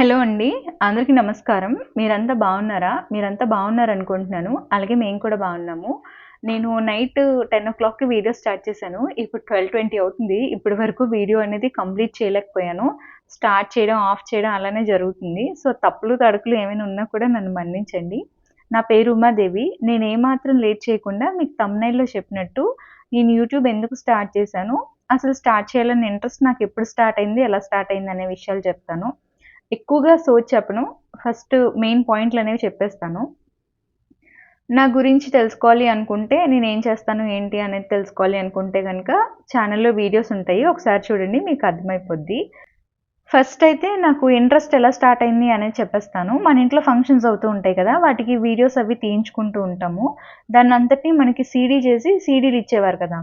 Hello అండి. అందరికీ నమస్కారం. మీరంతా బాగున్నారా? మీరంతా బాగున్నారు అనుకుంటున్నాను అలాగే మేము కూడా బాగున్నాము. నేను నైట్ టెన్ ఓ క్లాక్కి వీడియో స్టార్ట్ చేశాను. ఇప్పుడు ట్వెల్వ్ ట్వంటీ అవుతుంది. ఇప్పటి వరకు వీడియో అనేది కంప్లీట్ చేయలేకపోయాను. స్టార్ట్ చేయడం ఆఫ్ చేయడం అలానే జరుగుతుంది. సో తప్పులు తడుకులు ఏమైనా ఉన్నా కూడా నన్ను మన్నించండి. నా పేరు ఉమాదేవి. నేను ఏమాత్రం లేట్ చేయకుండా మీకు తమ్నైల్లో చెప్పినట్టు నేను యూట్యూబ్ ఎందుకు స్టార్ట్ చేశాను? అసలు స్టార్ట్ చేయాలని ఇంట్రెస్ట్ నాకు ఎప్పుడు స్టార్ట్ అయింది ఎలా స్టార్ట్ అయింది అనే విషయాలు చెప్తాను. ఎక్కువగా సోచ్ చెప్పను. ఫస్ట్ మెయిన్ పాయింట్లు అనేవి చెప్పేస్తాను. నా గురించి తెలుసుకోవాలి అనుకుంటే నేను ఏం చేస్తాను ఏంటి అనేది తెలుసుకోవాలి అనుకుంటే కనుక ఛానల్లో వీడియోస్ ఉంటాయి. ఒకసారి చూడండి మీకు అర్థమైపోద్ది. ఫస్ట్ అయితే నాకు ఇంట్రెస్ట్ ఎలా స్టార్ట్ అయింది అనేది చెప్పేస్తాను. మన ఇంట్లో ఫంక్షన్స్ అవుతూ ఉంటాయి కదా వాటికి వీడియోస్ అవి తీయించుకుంటూ ఉంటాము. దాన్ని అంతటినీ మనకి సీడీ చేసి సీడీలు ఇచ్చేవారు కదా.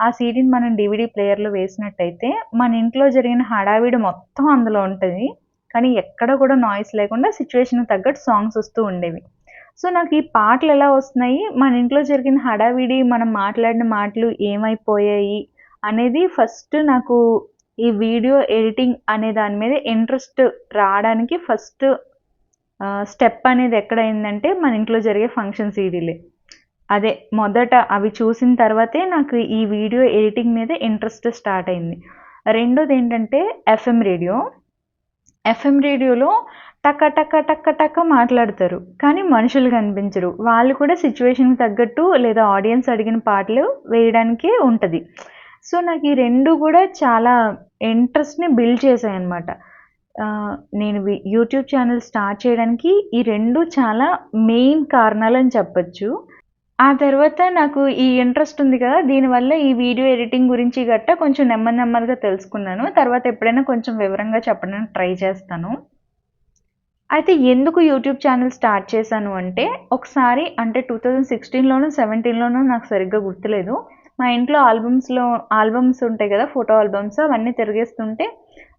ఆ సీడీని మనం డివిడీ ప్లేయర్లో వేసినట్టయితే మన ఇంట్లో జరిగిన హడావిడి మొత్తం అందులో ఉంటుంది. కానీ ఎక్కడ కూడా నాయిస్ లేకుండా సిచ్యువేషన్కి తగ్గట్టు సాంగ్స్ వస్తూ ఉండేవి. సో నాకు ఈ పాటలు ఎలా వస్తున్నాయి? మన ఇంట్లో జరిగిన హడావిడి మనం మాట్లాడిన మాటలు ఏమైపోయాయి అనేది ఫస్ట్ నాకు ఈ వీడియో ఎడిటింగ్ అనే దాని మీద ఇంట్రెస్ట్ రావడానికి ఫస్ట్ స్టెప్ అనేది ఎక్కడైందంటే మన ఇంట్లో జరిగే ఫంక్షన్ సీడీలే అదే మొదట అవి చూసిన తర్వాతే నాకు ఈ వీడియో ఎడిటింగ్ మీద ఇంట్రెస్ట్ స్టార్ట్ అయింది. రెండోది ఏంటంటే ఎఫ్ఎం రేడియో ఎఫ్ఎం రేడియోలో టక్క టక్క టక్క టక్క మాట్లాడతారు. కానీ మనుషులు కనిపించరు. వాళ్ళు కూడా సిచ్యువేషన్కి తగ్గట్టు లేదా ఆడియన్స్ అడిగిన పాటలు వేయడానికే ఉంటుంది. సో నాకు ఈ రెండు కూడా చాలా ఇంట్రెస్ట్ని బిల్డ్ చేశాయి అనమాట నేను యూట్యూబ్ ఛానల్ స్టార్ట్ చేయడానికి ఈ రెండు చాలా మెయిన్ కారణాలు అని చెప్పచ్చు. ఆ తర్వాత నాకు ఈ ఇంట్రెస్ట్ ఉంది కదా దీనివల్ల ఈ వీడియో ఎడిటింగ్ గురించి గట్ట కొంచెం నెమ్మది నెమ్మదిగా తెలుసుకున్నాను. తర్వాత ఎప్పుడైనా కొంచెం వివరంగా చెప్పడానికి ట్రై చేస్తాను. అయితే ఎందుకు యూట్యూబ్ ఛానల్ స్టార్ట్ చేశాను అంటే ఒకసారి అంటే టూ థౌజండ్ సిక్స్టీన్లోనూ సెవెంటీన్లోనూ నాకు సరిగ్గా గుర్తులేదు. మా ఇంట్లో ఆల్బమ్స్లో ఆల్బమ్స్ ఉంటాయి కదా ఫోటో ఆల్బమ్స్ అవన్నీ తిరిగేస్తుంటే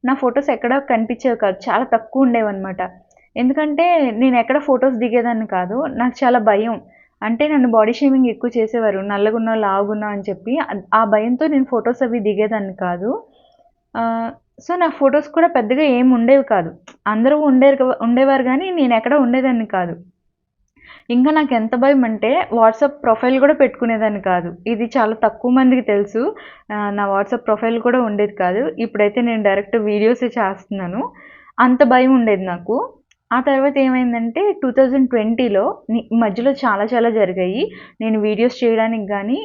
నా ఫొటోస్ ఎక్కడ కనిపించేవి కాదు. చాలా తక్కువ ఉండేవన్నమాట. ఎందుకంటే నేను ఎక్కడ ఫొటోస్ దిగేదాన్ని కాదు. నాకు చాలా భయం. అంటే నన్ను బాడీ షేమింగ్ ఎక్కువ చేసేవారు నల్లగున్నా లావుగున్నా అని చెప్పి. ఆ భయంతో నేను ఫొటోస్ అవి దిగేదాన్ని కాదు. సో నా ఫొటోస్ కూడా పెద్దగా ఏం ఉండేవి కాదు. అందరూ ఉండేరు ఉండేవారు కానీ నేను ఎక్కడ ఉండేదాన్ని కాదు. ఇంకా నాకు ఎంత భయం అంటే వాట్సాప్ ప్రొఫైల్ కూడా పెట్టుకునేదాన్ని కాదు. ఇది చాలా తక్కువ మందికి తెలుసు. నా వాట్సాప్ ప్రొఫైల్ కూడా ఉండేది కాదు. ఇప్పుడైతే నేను డైరెక్ట్ వీడియోసే చేస్తున్నాను. అంత భయం ఉండేది నాకు. ఆ తర్వాత ఏమైందంటే టూ థౌజండ్ ట్వంటీలో మధ్యలో చాలా చాలా జరిగాయి. నేను వీడియోస్ చేయడానికి కానీ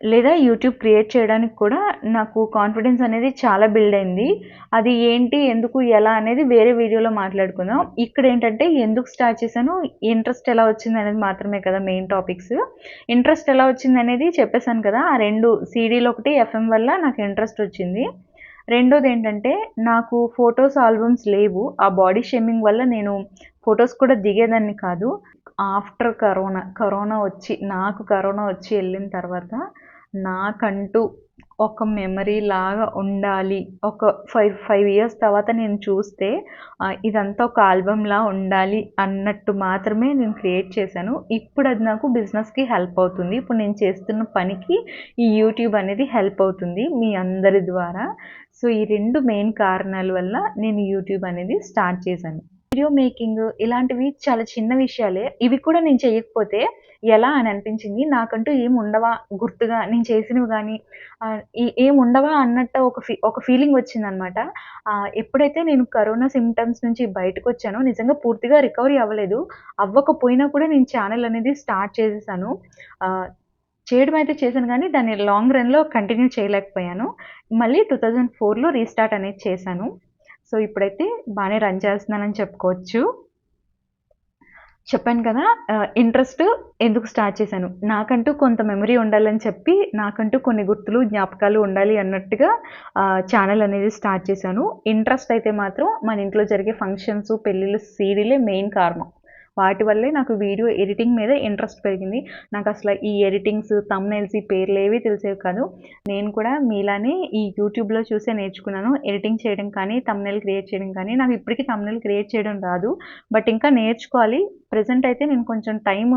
లేదా యూట్యూబ్ క్రియేట్ చేయడానికి కూడా నాకు కాన్ఫిడెన్స్ అనేది చాలా బిల్డ్ అయింది. అది ఏంటి ఎందుకు ఎలా అనేది వేరే వీడియోలో మాట్లాడుకుందాం. ఇక్కడ ఏంటంటే ఎందుకు స్టార్ట్ చేశాను ఇంట్రెస్ట్ ఎలా వచ్చింది అనేది మాత్రమే కదా మెయిన్ టాపిక్స్ ఇంట్రెస్ట్ ఎలా వచ్చింది అనేది చెప్పేశాను కదా ఆ రెండు సీడీలు ఒకటి ఎఫ్ఎం వల్ల నాకు ఇంట్రెస్ట్ వచ్చింది. రెండోది ఏంటంటే నాకు ఫొటోస్ ఆల్బమ్స్ లేవు. ఆ బాడీ షేమింగ్ వల్ల నేను ఫొటోస్ కూడా దిగేదాన్ని కాదు. ఆఫ్టర్ కరోనా కరోనా వచ్చి నాకు కరోనా వచ్చి వెళ్ళిన తర్వాత నాకంటూ ఒక మెమరీ లాగా ఉండాలి. ఒక ఫైవ్ ఫైవ్ ఇయర్స్ తర్వాత నేను చూస్తే ఇదంతా ఒక ఆల్బమ్లా ఉండాలి అన్నట్టు మాత్రమే నేను క్రియేట్ చేశాను. ఇప్పుడు అది నాకు బిజినెస్కి హెల్ప్ అవుతుంది. ఇప్పుడు నేను చేస్తున్న పనికి ఈ యూట్యూబ్ అనేది హెల్ప్ అవుతుంది మీ అందరి ద్వారా. సో ఈ రెండు మెయిన్ కారణాల వల్ల నేను యూట్యూబ్ అనేది స్టార్ట్ చేశాను. వీడియో మేకింగ్ ఇలాంటివి చాలా చిన్న విషయాలే. ఇవి కూడా నేను చేయకపోతే ఎలా అని అనిపించింది? నాకంటూ ఏం ఉండవా? గుర్తుగా నేను చేసినవి కానీ ఏం ఉండవా అన్నట్టు ఒక ఫీ ఒక ఫీలింగ్ వచ్చిందనమాట. ఎప్పుడైతే నేను కరోనా సిమ్టమ్స్ నుంచి బయటకు వచ్చానో నిజంగా పూర్తిగా రికవరీ అవ్వలేదు. అవ్వకపోయినా కూడా నేను ఛానల్ అనేది స్టార్ట్ చేసేసాను. చేయడం అయితే చేశాను కానీ దాన్ని లాంగ్ రన్లో కంటిన్యూ చేయలేకపోయాను. మళ్ళీ టూ థౌజండ్ ఫోర్లో రీస్టార్ట్ అనేది చేశాను. సో ఇప్పుడైతే బాగానే రన్ చేస్తున్నానని చెప్పుకోవచ్చు. చెప్పాను కదా ఇంట్రెస్ట్ ఎందుకు స్టార్ట్ చేశాను? నాకంటూ కొంత మెమరీ ఉండాలని చెప్పి నాకంటూ కొన్ని గుర్తులు జ్ఞాపకాలు ఉండాలి అన్నట్టుగా ఛానల్ అనేది స్టార్ట్ చేశాను. ఇంట్రెస్ట్ అయితే మాత్రం మన ఇంట్లో జరిగే ఫంక్షన్స్ పెళ్ళిళ్ళు సీడీలే మెయిన్ కారణం వాటి వల్లే నాకు వీడియో ఎడిటింగ్ మీద ఇంట్రెస్ట్ పెరిగింది. నాకు అసలు ఈ ఎడిటింగ్స్ తమ్నైల్స్ ఈ పేర్లు ఏవి తెలిసేవి కాదు. నేను కూడా మీలానే ఈ యూట్యూబ్లో చూసే నేర్చుకున్నాను. ఎడిటింగ్ చేయడం కానీ తమ్నైల్ క్రియేట్ చేయడం కానీ. నాకు ఇప్పటికీ తమ్నైల్ క్రియేట్ చేయడం రాదు. బట్ ఇంకా నేర్చుకోవాలి. ప్రజెంట్ అయితే నేను కొంచెం టైం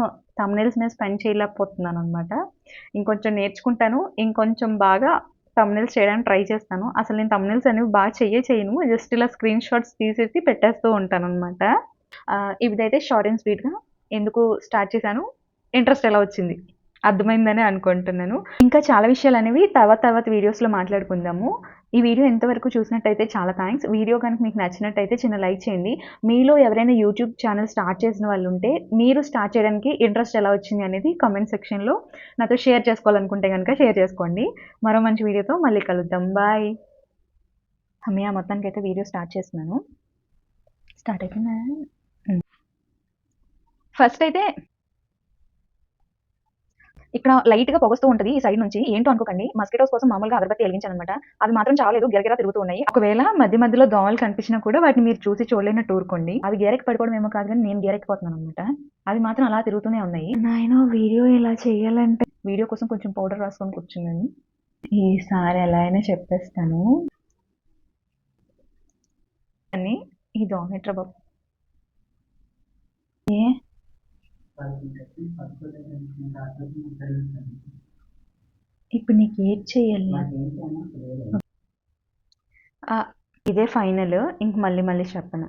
తమ్నైల్స్ మీద స్పెండ్ చేయలేకపోతున్నాను అనమాట ఇంకొంచెం నేర్చుకుంటాను. ఇంకొంచెం బాగా తమ్నెల్స్ చేయడానికి ట్రై చేస్తాను. అసలు నేను తమ్నెల్స్ అనేవి బాగా చెయ్యే చేయను జస్ట్ ఇలా స్క్రీన్ షాట్స్ తీసేసి పెట్టేస్తూ ఉంటాను అనమాట ఇదైతే షార్ట్ అండ్ స్వీట్గా ఎందుకు స్టార్ట్ చేశాను? ఇంట్రెస్ట్ ఎలా వచ్చింది? అర్థమైందని అనుకుంటున్నాను. ఇంకా చాలా విషయాలు అనేవి తర్వాత తర్వాత వీడియోస్లో మాట్లాడుకుందాము. ఈ వీడియో ఎంతవరకు చూసినట్టయితే చాలా థ్యాంక్స్ వీడియో కనుక మీకు నచ్చినట్టయితే చిన్న లైక్ చేయండి. మీలో ఎవరైనా యూట్యూబ్ ఛానల్ స్టార్ట్ చేసిన వాళ్ళు ఉంటే మీరు స్టార్ట్ చేయడానికి ఇంట్రెస్ట్ ఎలా వచ్చింది అనేది కామెంట్ సెక్షన్లో నాతో షేర్ చేసుకోవాలనుకుంటే కనుక షేర్ చేసుకోండి. మరో మంచి వీడియోతో మళ్ళీ కలుద్దాం. బాయ్. అమ్మయ్య మొత్తానికి అయితే వీడియో స్టార్ట్ చేస్తున్నాను. స్టార్ట్ అయిపోయిందా? ఫస్ట్ అయితే ఇక్కడ లైట్గా పొగస్తూ ఉంటుంది ఈ సైడ్ నుంచి. ఏంటో అనుకోకండి. మస్కిటోస్ కోసం మామూలుగా అగరబత్తి వెలిగించాను అనమాట అవి మాత్రం చాలేదు గిరగిరా తిరుగుతూ ఉన్నాయి. ఒకవేళ మధ్య మధ్యలో దోమలు కనిపించినా కూడా వాటిని మీరు చూసి చూడలేనట్టు ఊరుకోండి. అవి గేరెక్కి పడిపోవడం ఏమో కాదు కానీ నేను గేరెక్కిపోతున్నాను అనమాట అవి మాత్రం అలా తిరుగుతూనే ఉన్నాయి. నాయన వీడియో ఎలా చేయాలంటే వీడియో కోసం కొంచెం పౌడర్ రాసుకొని కూర్చున్నాను. ఈసారి ఎలా అయినా చెప్పేస్తాను. అని ఈ దోమెట్రా బాబు ఏ ఇప్పుడు నీకు ఏం చేయాలి? ఇదే ఫైనల్. ఇంక మళ్ళీ మళ్ళీ చెప్పను.